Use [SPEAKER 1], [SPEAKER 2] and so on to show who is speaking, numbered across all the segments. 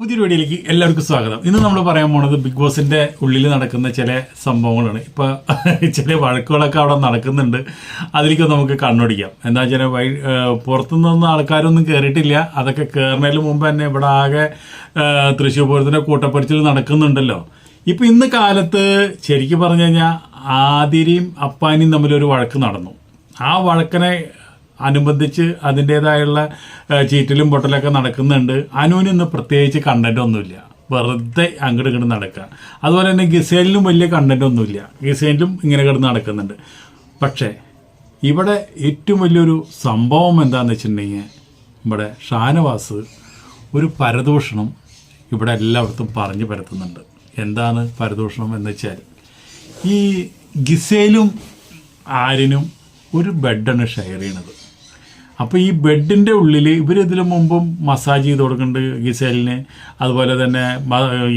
[SPEAKER 1] പുതിയൊരു വീഡിയോയിലേക്ക് എല്ലാവർക്കും സ്വാഗതം ഇന്ന് നമ്മൾ പറയാൻ പോണത് ബിഗ് ബോസിന്റെ ഉള്ളിൽ നടക്കുന്ന ചില സംഭവങ്ങളാണ് ഇപ്പൊ ചില വഴക്കുകളൊക്കെ അവിടെ നടക്കുന്നുണ്ട് അതിലേക്ക് നമുക്ക് കണ്ണൊടിക്കാം എന്താ വെച്ചാൽ വൈ പുറത്തുനിന്നൊന്നും ആൾക്കാരൊന്നും കയറിയിട്ടില്ല അതൊക്കെ കയറുന്നതിന് മുമ്പ് തന്നെ ഇവിടെ ആകെ തൃശ്ശൂർ പൂരത്തിന്റെ കൂട്ടപ്പറിച്ചിൽ നടക്കുന്നുണ്ടല്ലോ ഇപ്പൊ ഇന്ന് കാലത്ത് ശരിക്കും പറഞ്ഞു കഴിഞ്ഞാൽ ആതിരിയും അപ്പാനിയും തമ്മിലൊരു വഴക്ക് നടന്നു ആ വഴക്കിനെ അനുബന്ധിച്ച് അതിൻ്റേതായുള്ള ചീറ്റലും പൊട്ടലൊക്കെ നടക്കുന്നുണ്ട് അനുവിന് പ്രത്യേകിച്ച് കണ്ടന്റ് ഒന്നുമില്ല വെറുതെ അങ്ങോട്ട് ഇങ്ങോട്ട് നടക്കുക അതുപോലെ തന്നെ ഗിസേലിനും വലിയ കണ്ടന്റ് ഒന്നുമില്ല ഗിസേലിനും ഇങ്ങനെ കിടന്ന് നടക്കുന്നുണ്ട് പക്ഷേ ഇവിടെ ഏറ്റവും വലിയൊരു സംഭവം എന്താണെന്ന് വെച്ചിട്ടുണ്ടെങ്കിൽ ഇവിടെ ഷാനവാസ് ഒരു പരദൂഷണം ഇവിടെ എല്ലായിടത്തും പറഞ്ഞു പരത്തുന്നുണ്ട് എന്താണ് പരദൂഷണം എന്ന് വെച്ചാൽ ഈ ഗിസേലും ആരിനും ഒരു ബെഡാണ് ഷെയർ ചെയ്യണത് അപ്പോൾ ഈ ബെഡിൻ്റെ ഉള്ളിൽ ഇവരിതിനു മുമ്പും മസാജ് ചെയ്ത് കൊടുക്കുന്നുണ്ട് ഗിസേലിന് അതുപോലെ തന്നെ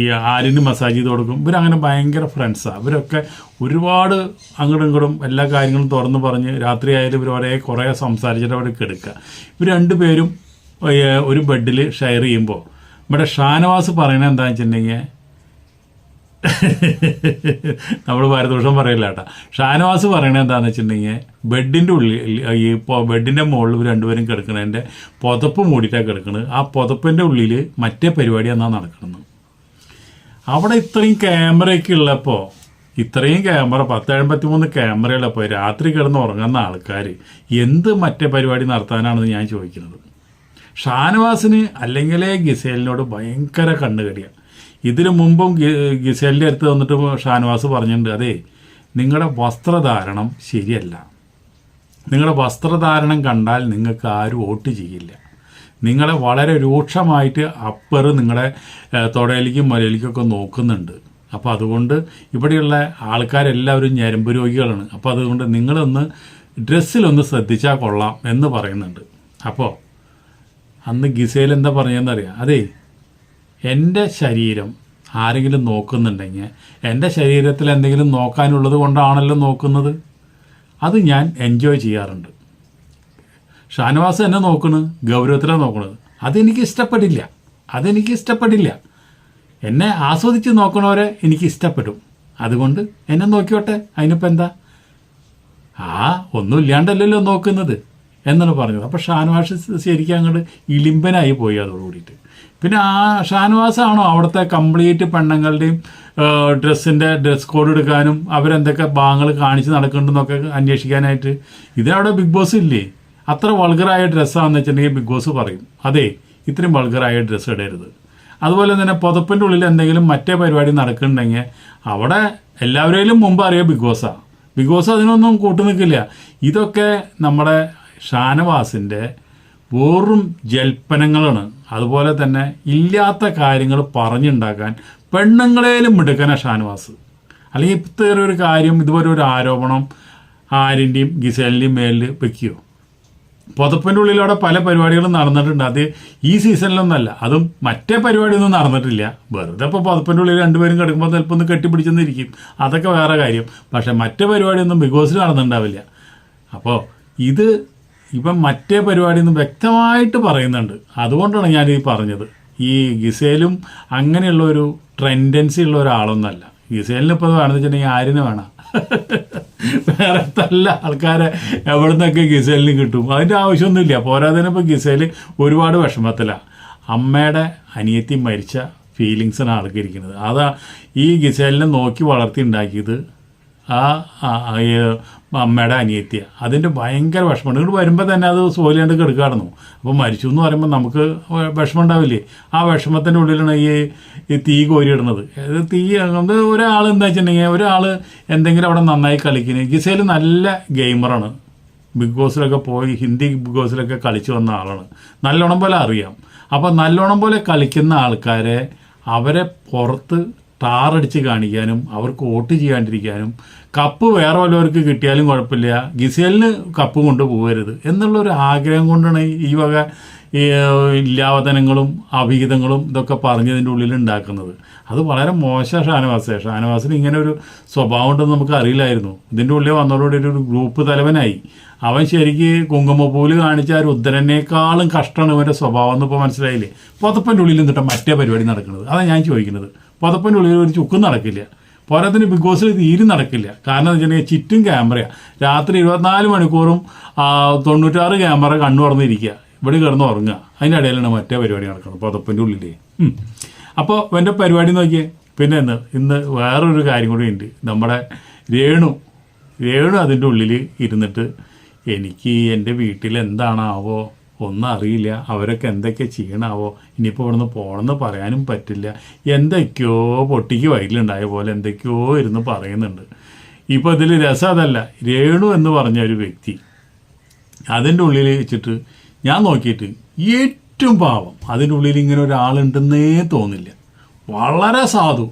[SPEAKER 1] ഈ ആലിന് മസാജ് ചെയ്ത് കൊടുക്കും ഇവരങ്ങനെ ഭയങ്കര ഫ്രണ്ട്സാണ് ഇവരൊക്കെ ഒരുപാട് അങ്ങോട്ടും ഇങ്ങോട്ടും എല്ലാ കാര്യങ്ങളും തുറന്ന് പറഞ്ഞ് രാത്രി ആയാലും ഇവർ ഒരേ കുറേ സംസാരിച്ചിട്ട് അവിടെ കെടുക്കുക ഇവർ രണ്ടുപേരും ഒരു ബെഡിൽ ഷെയർ ചെയ്യുമ്പോൾ ഇവിടെ ഷാനവാസ് പറയണത് എന്താണെന്ന് വെച്ചിട്ടുണ്ടെങ്കിൽ നമ്മൾ ഭാരതോഷം പറയില്ല കേട്ടോ ഷാനവാസ് പറയണത് എന്താണെന്ന് വെച്ചിട്ടുണ്ടെങ്കിൽ ബെഡിൻ്റെ ഉള്ളിൽ ഈ ബെഡിൻ്റെ മുകളിൽ രണ്ടുപേരും കിടക്കണതിൻ്റെ പുതപ്പ് മൂടിയിട്ടാണ് കിടക്കുന്നത് ആ പുതപ്പിൻ്റെ ഉള്ളിൽ മറ്റേ പരിപാടി എന്നാണ് നടക്കുന്നത് അവിടെ ഇത്രയും ക്യാമറയൊക്കെ ഉള്ളപ്പോൾ ഇത്രയും ക്യാമറ എൺപത്തി മൂന്ന് ക്യാമറയുള്ളപ്പോൾ രാത്രി കിടന്ന് ഉറങ്ങുന്ന ആൾക്കാർ എന്ത് മറ്റേ പരിപാടി നടത്താനാണെന്ന് ഞാൻ ചോദിക്കുന്നത് ഷാനവാസിന് അല്ലെങ്കിൽ ഗിസേലിനോട് ഭയങ്കര കണ്ണുകടിയാണ് ഇതിനു മുമ്പും ഗിസേലിൻ്റെ അടുത്ത് വന്നിട്ട് ഷാനവാസ് പറഞ്ഞിട്ടുണ്ട് അതെ നിങ്ങളുടെ വസ്ത്രധാരണം ശരിയല്ല നിങ്ങളുടെ വസ്ത്രധാരണം കണ്ടാൽ നിങ്ങൾക്ക് ആരും വോട്ട് ചെയ്യില്ല നിങ്ങളെ വളരെ രൂക്ഷമായിട്ട് അപ്പർ നിങ്ങളുടെ തൊടയിലേക്കും മുരയിലേക്കൊക്കെ നോക്കുന്നുണ്ട് അപ്പോൾ അതുകൊണ്ട് ഇവിടെയുള്ള ആൾക്കാരെല്ലാവരും ഞരമ്പ് രോഗികളാണ് അപ്പോൾ അതുകൊണ്ട് നിങ്ങളൊന്ന് ഡ്രസ്സിലൊന്ന് ശ്രദ്ധിച്ചാൽ കൊള്ളാം എന്ന് പറയുന്നുണ്ട് അപ്പോൾ അന്ന് ഗിസേൽ എന്താ പറഞ്ഞതെന്നറിയാം അതേ എൻ്റെ ശരീരം ആരെങ്കിലും നോക്കുന്നുണ്ടെങ്കിൽ എൻ്റെ ശരീരത്തിൽ എന്തെങ്കിലും നോക്കാനുള്ളത് കൊണ്ടാണല്ലോ നോക്കുന്നത് അത് ഞാൻ എൻജോയ് ചെയ്യാറുണ്ട് ഷാനവാസ് എന്നെ നോക്കണ് ഗൗരവത്തിനെ നോക്കണത് അതെനിക്ക് ഇഷ്ടപ്പെടില്ല അതെനിക്ക് ഇഷ്ടപ്പെടില്ല എന്നെ ആസ്വദിച്ച് നോക്കണവരെ എനിക്ക് ഇഷ്ടപ്പെടും അതുകൊണ്ട് എന്നെ നോക്കിയോട്ടെ അതിനിപ്പോൾ എന്താ ആ ഒന്നുമില്ലാണ്ടല്ലല്ലോ നോക്കുന്നത് എന്നാണ് പറഞ്ഞത് അപ്പോൾ ഷാനവാസ് ശരിക്കും അങ്ങോട്ട് ഇളിമ്പനായി പോയി അതോടുകൂടിയിട്ട് പിന്നെ ആ ഷാനവാസാണോ അവിടുത്തെ കംപ്ലീറ്റ് പെണ്ണുങ്ങളുടെയും ഡ്രസ്സിൻ്റെ ഡ്രസ് കോഡ് എടുക്കാനും അവരെന്തൊക്കെ ഭാഗങ്ങൾ കാണിച്ച് നടക്കുന്നുണ്ടെന്നൊക്കെ അന്വേഷിക്കാനായിട്ട് ഇതിനവിടെ ബിഗ് ബോസ് ഇല്ലേ അത്ര വൾഗറായ ഡ്രസ്സാണെന്ന് വെച്ചിട്ടുണ്ടെങ്കിൽ ബിഗ് ബോസ് പറയും അതെ ഇത്രയും വൾഗറായ ഡ്രസ്സ് ഇടരുത് അതുപോലെ തന്നെ പുതപ്പിൻ്റെ ഉള്ളിൽ എന്തെങ്കിലും മറ്റേ പരിപാടി നടക്കുന്നുണ്ടെങ്കിൽ അവിടെ എല്ലാവരെയും മുമ്പ് അറിയാം ബിഗ് ബോസാണ് ബിഗ് ബോസ് അതിനൊന്നും കൂട്ടുനിൽക്കില്ല ഇതൊക്കെ നമ്മുടെ ഷാനവാസിൻ്റെ വെറും ജൽപ്പനങ്ങളാണ് അതുപോലെ തന്നെ ഇല്ലാത്ത കാര്യങ്ങൾ പറഞ്ഞുണ്ടാക്കാൻ പെണ്ണുങ്ങളേലും മിടുക്കന ഷാനവാസ് അല്ലെങ്കിൽ ഇത്തരം ഒരു കാര്യം ഇതുപോലെ ഒരു ആരോപണം ആരിൻ്റെയും ഗിസലിൻ്റെയും മേലിൽ വെക്കുകയോ പുതപ്പിൻ്റെ ഉള്ളിലവിടെ പല പരിപാടികളും നടന്നിട്ടുണ്ട് അത് ഈ സീസണിലൊന്നല്ല അതും മറ്റേ പരിപാടിയൊന്നും നടന്നിട്ടില്ല വെറുതെ ഇപ്പോൾ പുതപ്പിൻ്റെ ഉള്ളിൽ രണ്ടുപേരും കിടക്കുമ്പോൾ ചിലപ്പോൾ ഒന്ന് കെട്ടിപ്പിടിച്ചെന്നിരിക്കും അതൊക്കെ വേറെ കാര്യം പക്ഷേ മറ്റേ പരിപാടിയൊന്നും ബിഗ് ബോസിൽ നടന്നിട്ടുണ്ടാവില്ല അപ്പോൾ ഇത് ഇപ്പം മറ്റേ പരിപാടിയിൽ നിന്ന് വ്യക്തമായിട്ട് പറയുന്നുണ്ട് അതുകൊണ്ടാണ് ഞാൻ ഈ പറഞ്ഞത് ഈ ഗിസേലും അങ്ങനെയുള്ള ഒരു ട്രെൻഡൻസി ഉള്ള ഒരാളൊന്നല്ല ഗിസേലിന് ഇപ്പം വേണമെന്ന് വെച്ചിട്ടുണ്ടെങ്കിൽ ആരിനെ വേണം വേറെ നല്ല ആൾക്കാരെ എവിടെ നിന്നൊക്കെ ഗിസേലിന് കിട്ടും അതിൻ്റെ ആവശ്യമൊന്നുമില്ല പോരാതെ ഇപ്പം ഗിസേൽ ഒരുപാട് വിഷമത്തിലാണ് അമ്മയുടെ അനിയത്തി മരിച്ച ഫീലിങ്സിനാണ് ആൾക്കിരിക്കുന്നത് അതാ ഈ ഗിസേലിനെ നോക്കി വളർത്തി ഉണ്ടാക്കിയത് ആ അമ്മയുടെ അനിയത്തിയ അതിൻ്റെ ഭയങ്കര വിഷമം ഇങ്ങോട്ട് വരുമ്പോൾ തന്നെ അത് സോലിയാണ്ട് കെടുക്കാടുന്നു അപ്പോൾ മരിച്ചു എന്ന് പറയുമ്പോൾ നമുക്ക് വിഷമം ഉണ്ടാവില്ലേ ആ വിഷമത്തിൻ്റെ ഉള്ളിലാണ് ഈ ഈ തീ കോരിയിടുന്നത് തീ അത് ഒരാൾ എന്താ വെച്ചിട്ടുണ്ടെങ്കിൽ ഒരാൾ എന്തെങ്കിലും അവിടെ നന്നായി കളിക്കുന്നത് ഗിസേൽ നല്ല ഗെയിമറാണ് ബിഗ് ബോസിലൊക്കെ പോയി ഹിന്ദി ബിഗ് ബോസിലൊക്കെ കളിച്ചു വന്ന ആളാണ് നല്ലോണം പോലെ അറിയാം അപ്പോൾ നല്ലോണം പോലെ കളിക്കുന്ന ആൾക്കാരെ അവരെ പുറത്ത് ടാറടിച്ച് കാണിക്കാനും അവർക്ക് വോട്ട് ചെയ്യാണ്ടിരിക്കാനും കപ്പ് വേറെ വല്ലവർക്ക് കിട്ടിയാലും കുഴപ്പമില്ല ഗിസേലിന് കപ്പ് കൊണ്ട് എന്നുള്ള എന്നുള്ളൊരു ആഗ്രഹം കൊണ്ടാണ് ഈ വക ഈ ഇല്ലാവതനങ്ങളും അഭിഹിതങ്ങളും ഇതൊക്കെ പറഞ്ഞതിൻ്റെ ഉള്ളിൽ ഉണ്ടാക്കുന്നത് അത് വളരെ മോശം ഷാനവാസേ ഷാനവാസിന് ഇങ്ങനെ ഒരു സ്വഭാവം ഉണ്ടെന്ന് നമുക്ക് അറിയില്ലായിരുന്നു ഇതിൻ്റെ ഉള്ളിൽ വന്നതോടെ ഒരു ഗ്രൂപ്പ് തലവനായി അവൻ ശരിക്ക് കുങ്കുമപ്പൂല് കാണിച്ച ആ രുദ്രനേക്കാളും കഷ്ടമാണ് ഇവൻ്റെ സ്വഭാവം എന്ന് ഇപ്പോൾ മനസ്സിലായില്ലേ പുതപ്പൻ്റെ ഉള്ളിൽ നിന്നിട്ട് മറ്റേ പരിപാടി നടക്കുന്നത് അതാണ് ഞാൻ ചോദിക്കുന്നത് ഉള്ളിൽ ഒരു ചുക്കും നടക്കില്ല പോരാത്തിന് ബിഗ് ബോസിൽ തീരും നടക്കില്ല കാരണം എന്താ വെച്ചിട്ടുണ്ടെങ്കിൽ ചുറ്റും ക്യാമറയാണ് രാത്രി ഇരുപത്തിനാല് മണിക്കൂറും തൊണ്ണൂറ്റാറ് ക്യാമറ കണ്ണു തുറന്നിരിക്കുക ഇവിടെ കിടന്ന് ഉറങ്ങുക അതിൻ്റെ ഇടയിലാണ് മറ്റേ പരിപാടി നടക്കുന്നത് പതപ്പൻ്റെ ഉള്ളിലേ അപ്പോൾ എൻ്റെ പരിപാടി നോക്കിയേ പിന്നെ എന്ന് ഇന്ന് വേറൊരു കാര്യം കൂടി ഉണ്ട് നമ്മുടെ രേണു രേണു അതിൻ്റെ ഉള്ളിൽ ഇരുന്നിട്ട് എനിക്ക് എൻ്റെ വീട്ടിൽ എന്താണാവോ ഒന്നും അറിയില്ല അവരൊക്കെ എന്തൊക്കെ ചെയ്യണാവോ ഇനിയിപ്പോൾ ഇവിടുന്ന് പോകണമെന്ന് പറയാനും പറ്റില്ല എന്തൊക്കെയോ പൊട്ടിക്ക് വയലുണ്ടായ പോലെ എന്തൊക്കെയോ ഇരുന്ന് പറയുന്നുണ്ട് ഇപ്പോൾ ഇതിൽ രസം അതല്ല രേണു എന്ന് പറഞ്ഞ ഒരു വ്യക്തി അതിൻ്റെ ഉള്ളിൽ വെച്ചിട്ട് ഞാൻ നോക്കിയിട്ട് ഏറ്റവും പാവം അതിൻ്റെ ഉള്ളിൽ ഇങ്ങനെ ഒരാളുണ്ടെന്നേ തോന്നില്ല വളരെ സാധു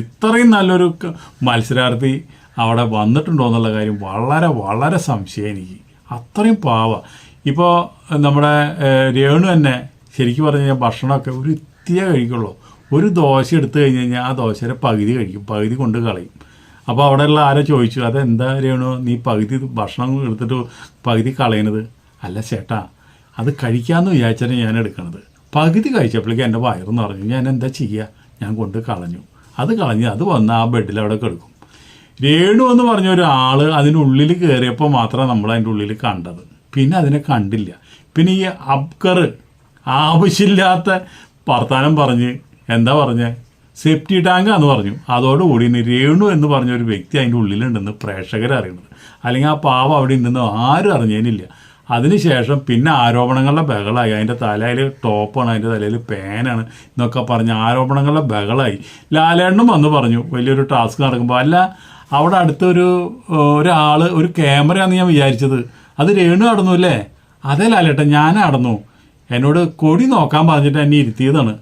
[SPEAKER 1] ഇത്രയും നല്ലൊരു മത്സരാർത്ഥി അവിടെ വന്നിട്ടുണ്ടോ എന്നുള്ള കാര്യം വളരെ വളരെ സംശയം എനിക്ക് അത്രയും പാവ ഇപ്പോൾ നമ്മുടെ രേണു തന്നെ ശരിക്കും പറഞ്ഞു കഴിഞ്ഞാൽ ഭക്ഷണമൊക്കെ ഒരു ഇത്തിയെ കഴിക്കുള്ളൂ ഒരു ദോശ എടുത്തു കഴിഞ്ഞ് കഴിഞ്ഞാൽ ആ ദോശയുടെ പകുതി കഴിക്കും പകുതി കൊണ്ട് കളയും അപ്പോൾ അവിടെയുള്ള ആരോ ചോദിച്ചു അതെന്താ രേണു നീ പകുതി ഭക്ഷണം എടുത്തിട്ട് പകുതി കളയണത് അല്ല ചേട്ടാ അത് കഴിക്കാമെന്ന് വിചാരിച്ചാണ് ഞാൻ എടുക്കണത് പകുതി കഴിച്ചപ്പോഴേക്കും എൻ്റെ വയറെന്ന് പറഞ്ഞു ഞാൻ എന്താ ചെയ്യുക ഞാൻ കൊണ്ട് കളഞ്ഞു അത് കളഞ്ഞ് അത് വന്ന് ആ ബെഡിൽ അവിടെ കിടക്കും രേണു എന്ന് പറഞ്ഞ ഒരാൾ അതിനുള്ളിൽ കയറിയപ്പോൾ മാത്രമാണ് നമ്മൾ അതിൻ്റെ ഉള്ളിൽ കണ്ടത് പിന്നെ അതിനെ കണ്ടില്ല പിന്നെ ഈ അബ്കർ ആവശ്യമില്ലാത്ത വർത്താനം പറഞ്ഞ് എന്താ പറഞ്ഞേ സേഫ്റ്റി ടാങ്ക് എന്ന് പറഞ്ഞു അതോടുകൂടി ഇനി രേണു എന്ന് പറഞ്ഞ ഒരു വ്യക്തി അതിൻ്റെ ഉള്ളിലുണ്ടെന്ന് പ്രേക്ഷകർ അറിയുന്നത് അല്ലെങ്കിൽ ആ പാവം അവിടെ ഉണ്ടെന്ന് ആരും അറിഞ്ഞതിനില്ല അതിനുശേഷം പിന്നെ ആരോപണങ്ങളുടെ ബഹളായി അതിൻ്റെ തലയിൽ ടോപ്പാണ് അതിൻ്റെ തലയിൽ പേനാണ് എന്നൊക്കെ പറഞ്ഞ് ആരോപണങ്ങളുടെ ബഹളായി ലാലേണ്ണും വന്ന് പറഞ്ഞു വലിയൊരു ടാസ്ക് നടക്കുമ്പോൾ അല്ല അവിടെ അടുത്തൊരു ഒരാൾ ഒരു ക്യാമറയാണെന്ന് ഞാൻ വിചാരിച്ചത് അത് രേണു നടന്നു അല്ലേ അതേ ലാലേട്ട ഞാൻ നടന്നു എന്നോട് കൊടി നോക്കാൻ പറഞ്ഞിട്ട് എന്നെ ഇരുത്തിയതാണ്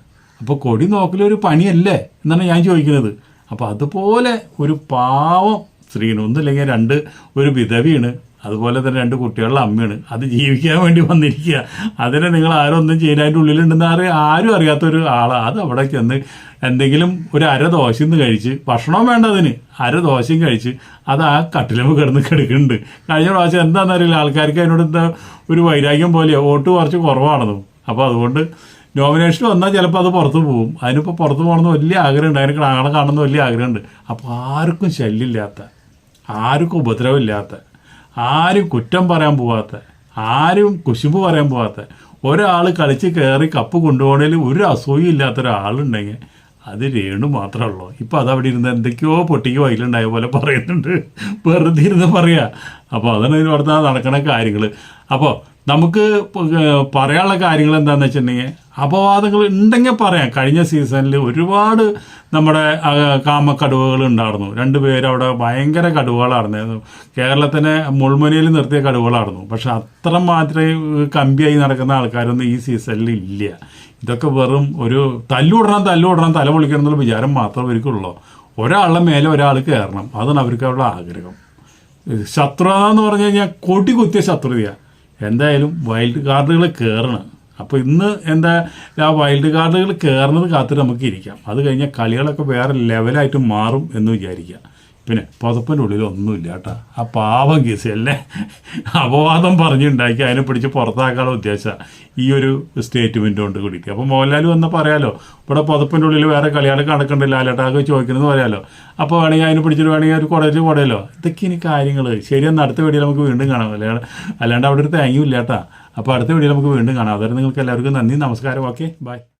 [SPEAKER 1] അപ്പോൾ കൊടി നോക്കലൊരു പണിയല്ലേ എന്നാണ് ഞാൻ ചോദിക്കുന്നത് അപ്പോൾ അതുപോലെ ഒരു പാവം സ്ത്രീന് ഒന്നുമില്ലെങ്കിൽ രണ്ട് ഒരു വിധവിയാണ് അതുപോലെ തന്നെ രണ്ട് കുട്ടികളുടെ അമ്മയാണ് അത് ജീവിക്കാൻ വേണ്ടി വന്നിരിക്കുക അതിനെ നിങ്ങൾ ആരൊന്നും ചെയ്യില്ല അതിൻ്റെ ഉള്ളിലുണ്ടെന്ന് ആരും ആരും അറിയാത്ത ഒരു ആളാണ് അത് അവിടെ ചെന്ന് എന്തെങ്കിലും ഒരു അര ദോശയിൽ കഴിച്ച് ഭക്ഷണം വേണ്ട അതിന് അര ദോശയും കഴിച്ച് അത് ആ കട്ടിലമ്പ് കിടന്ന് കിടക്കുന്നുണ്ട് കഴിഞ്ഞ പ്രാവശ്യം എന്താണെന്നറിയില്ല ആൾക്കാർക്ക് അതിനോട് എന്താ ഒരു വൈരാഗ്യം പോലെ വോട്ട് കുറച്ച് കുറവാണെന്നും അപ്പോൾ അതുകൊണ്ട് നോമിനേഷൻ വന്നാൽ ചിലപ്പോൾ അത് പുറത്ത് പോകും അതിനിപ്പോൾ പുറത്ത് പോകണമെന്ന് വലിയ ആഗ്രഹമുണ്ട് അതിന് കാണാൻ കാണണമെന്ന് വലിയ ആഗ്രഹമുണ്ട് അപ്പോൾ ആർക്കും ശല്യമില്ലാത്ത ആർക്കും ഉപദ്രവമില്ലാത്ത ആരും കുറ്റം പറയാൻ പോവാത്ത ആരും കുശുമ്പ് പറയാൻ പോവാത്ത ഒരാൾ കളിച്ച് കയറി കപ്പ് കൊണ്ടുപോകണേൽ ഒരു അസൂയി ഇല്ലാത്ത ഒരാളുണ്ടെങ്കിൽ അത് രേണു മാത്രമേ ഉള്ളൂ അത് അവിടെ ഇരുന്ന് എന്തൊക്കെയോ പൊട്ടിക്ക് വയലുണ്ടായ പോലെ പറയുന്നുണ്ട് വെറുതെ ഇരുന്ന് പറയാ അപ്പോൾ അതാണ് ഇവിടുത്തെ നടക്കണ കാര്യങ്ങൾ അപ്പോൾ നമുക്ക് പറയാനുള്ള കാര്യങ്ങൾ എന്താണെന്ന് വെച്ചിട്ടുണ്ടെങ്കിൽ അപവാദങ്ങൾ ഉണ്ടെങ്കിൽ പറയാം കഴിഞ്ഞ സീസണിൽ ഒരുപാട് നമ്മുടെ കാമക്കടുവകൾ ഉണ്ടായിരുന്നു രണ്ട് പേരവിടെ ഭയങ്കര കടുവകളായിരുന്നു കേരളത്തിനെ മുൾമുനയിൽ നിർത്തിയ കടുവകളായിരുന്നു പക്ഷെ അത്ര മാത്രമേ കമ്പിയായി നടക്കുന്ന ആൾക്കാരൊന്നും ഈ സീസണിൽ ഇല്ല ഇതൊക്കെ വെറും ഒരു തല്ലുവിടണം തല്ലുവിടണം തല പൊളിക്കണം എന്നുള്ള വിചാരം മാത്രമേ ഇവർക്കുള്ളൂ ഒരാളുടെ മേലെ ഒരാൾ കയറണം അതാണ് അവർക്ക് അവരുടെ ആഗ്രഹം ശത്രുതെന്ന് എന്ന് പറഞ്ഞു കഴിഞ്ഞാൽ കൊടി കുത്തിയ ശത്രുതയാണ് എന്തായാലും വൈൽഡ് കാർഡുകൾ കയറണം അപ്പോൾ ഇന്ന് എന്താ ആ വൈൽഡ് കാർഡുകൾ കയറുന്നത് കാത്തിട്ട് നമുക്ക് ഇരിക്കാം അത് കഴിഞ്ഞാൽ കളികളൊക്കെ വേറെ ലെവലായിട്ട് മാറും എന്ന് വിചാരിക്കുക പിന്നെ പുതപ്പിനുള്ളിൽ ഒന്നുമില്ല കേട്ടോ ആ പാവം അല്ലേ അപവാദം പറഞ്ഞുണ്ടാക്കി അതിനെ പിടിച്ച് പുറത്താക്കാനുള്ള ഉദ്ദേശം ഈ ഒരു സ്റ്റേറ്റ്മെൻറ്റ് കൊണ്ട് കുടിക്കുക അപ്പോൾ മോഹൻലാൽ വന്ന് പറയാലോ ഇവിടെ പുതപ്പിൻ്റെ ഉള്ളിൽ വേറെ കളിയാൾ കണക്കുണ്ട് ലാലേട്ടാക്ക് ചോദിക്കണമെന്ന് പറയാലോ അപ്പോൾ വേണമെങ്കിൽ അതിനെ പിടിച്ചിട്ട് വേണമെങ്കിൽ ഒരു കുടയിൽ കുടയല്ലോ ഇതൊക്കെ ഇനി കാര്യങ്ങൾ ശരിയെന്ന് അടുത്ത വീഡിയോ നമുക്ക് വീണ്ടും കാണാം അല്ലാതെ അല്ലാണ്ട് അവിടെ ഒരു തേങ്ങയും ഇല്ല കേട്ടോ അപ്പോൾ അടുത്ത വീഡിയോ നമുക്ക് വീണ്ടും കാണാം അതുവരെ നിങ്ങൾക്ക് എല്ലാവർക്കും നന്ദി നമസ്കാരം ഓക്കെ ബൈ